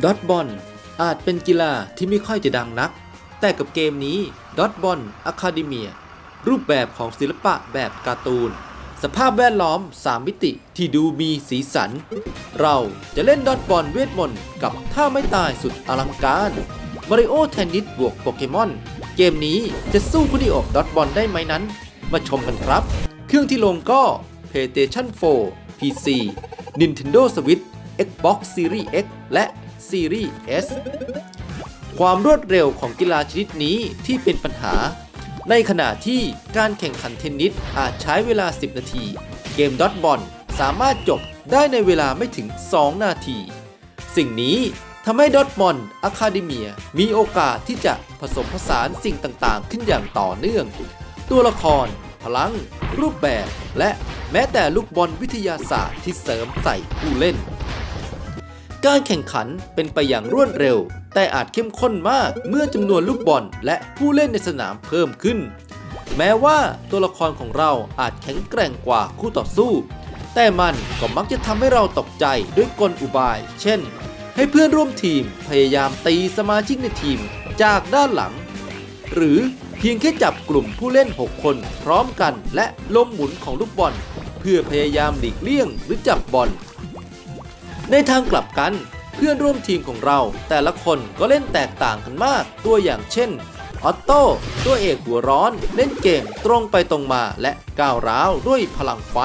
ดอทบอลอาจเป็นกีฬาที่ไม่ค่อยจะดังนัก แต่กับเกมนี้ดอทบอลอะคาเดเมียรูปแบบของศิลปะแบบการ์ตูน สภาพแวดล้อม 3 มิติที่ดูมีสีสัน เราจะเล่นดอทบอลเวทมนต์กับท่าไม่ตายสุดอลังการมาริโอเทนนิสบวกโปเกมอน เกมนี้จะสู้คุณิโอดอทบอลได้ไหมนั้น มาชมกันครับ เครื่องที่ลงก็ PlayStation 4 PC Nintendo Switch Xbox Series X และ Series S ความรวดเร็วของกีฬาชนิดนี้ที่เป็นปัญหา ในขณะที่การแข่งขันเทนนิสอาจใช้เวลา 10 นาที เกมดอทบอลสามารถจบได้ในเวลาไม่ถึง 2 นาที สิ่งนี้ทำให้ดอทบอลอะคาเดเมียมีโอกาสที่จะผสมผสานสิ่งต่างๆ ขึ้นอย่างต่อเนื่อง ตัวละคร พลัง รูปแบบ และแม้แต่ลูกบอลวิทยาศาสตร์ที่เสริมใส่ผู้เล่น การแข่งขันเป็นไปอย่างรวดเร็ว แต่อาจเข้มข้นมากเมื่อจำนวนลูกบอลและผู้เล่นในสนามเพิ่มขึ้น แม้ว่าตัวละครของเราอาจแข็งแกร่งกว่าคู่ต่อสู้ แต่มันก็มักจะทำให้เราตกใจด้วยกลอุบาย เช่น ให้เพื่อนร่วมทีมพยายามตีสมาชิกในทีมจากด้านหลัง หรือเพียงแค่จับกลุ่มผู้เล่น 6 คนพร้อมกันและลมหมุนของลูกบอล เพื่อพยายามหลีกเลี่ยงหรือจับบอล ในทางกลับกัน เพื่อนร่วมทีมของเรา แต่ละคนก็เล่นแตกต่างกันมาก ตัวอย่างเช่นออตโต้ตัวเอกหัวร้อน เล่นเกมตรงไปตรงมาและก้าวร้าวด้วยพลังไฟ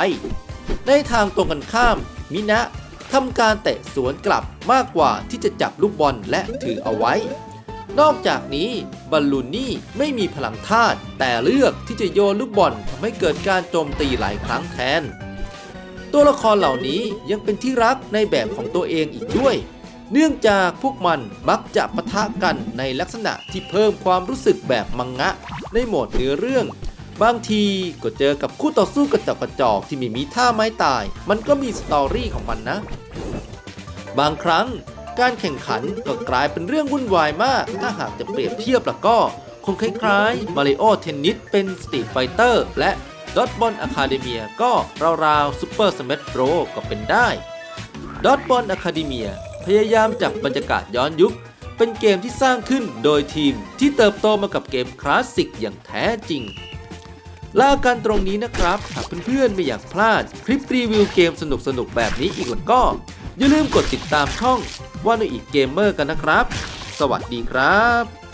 ในทางตรงกันข้าม มินะทำการเตะสวนกลับมากกว่าที่จะจับลูกบอลและถือเอาไว้ นอกจากนี้บอลลูนี่ไม่มีพลังธาตุแต่เลือกที่จะโยนลูกบอลทำให้เกิดการโจมตีหลายครั้งแทน ตัวละครเหล่านี้ยังเป็นที่รักในแบบของตัวเองอีกด้วย เนื่องจากพวกมันมักจะปะทะกันในลักษณะที่เพิ่มความรู้สึกแบบมังงะ ในโหมดเนื้อเรื่อง บางทีก็เจอกับคู่ต่อสู้กระจอกกระจอกที่ม่มีท่าไม้ตาย มันก็มีสตอรี่ของมันนะ บางครั้งการแข่งขันก็กลายเป็นเรื่องวุ่นวายมาก ถ้าหากจะเปรียบเทียบแล้วก็คงคล้ายๆ Mario Tennis เป็น Street Fighter และ d o t b o l Academia ก็ราวๆ Super Smash Bros ก็เป็นได้ d o t b o l Academia พยายามจับบรรยากาศย้อนยุค เป็นเกมที่สร้างขึ้นโดยทีมที่เติบโตมากับเกมคลาสสิกอย่างแท้จริงลากันตรงนี้นะครับหากเพื่อนๆไม่อยากพลาดคลิปรีวิวเกมสนุกๆแบบนี้อีกแล้วก็ อย่าลืมกดติดตามช่องว่าในอีกเกมเมอร์กันนะครับ สวัสดีครับ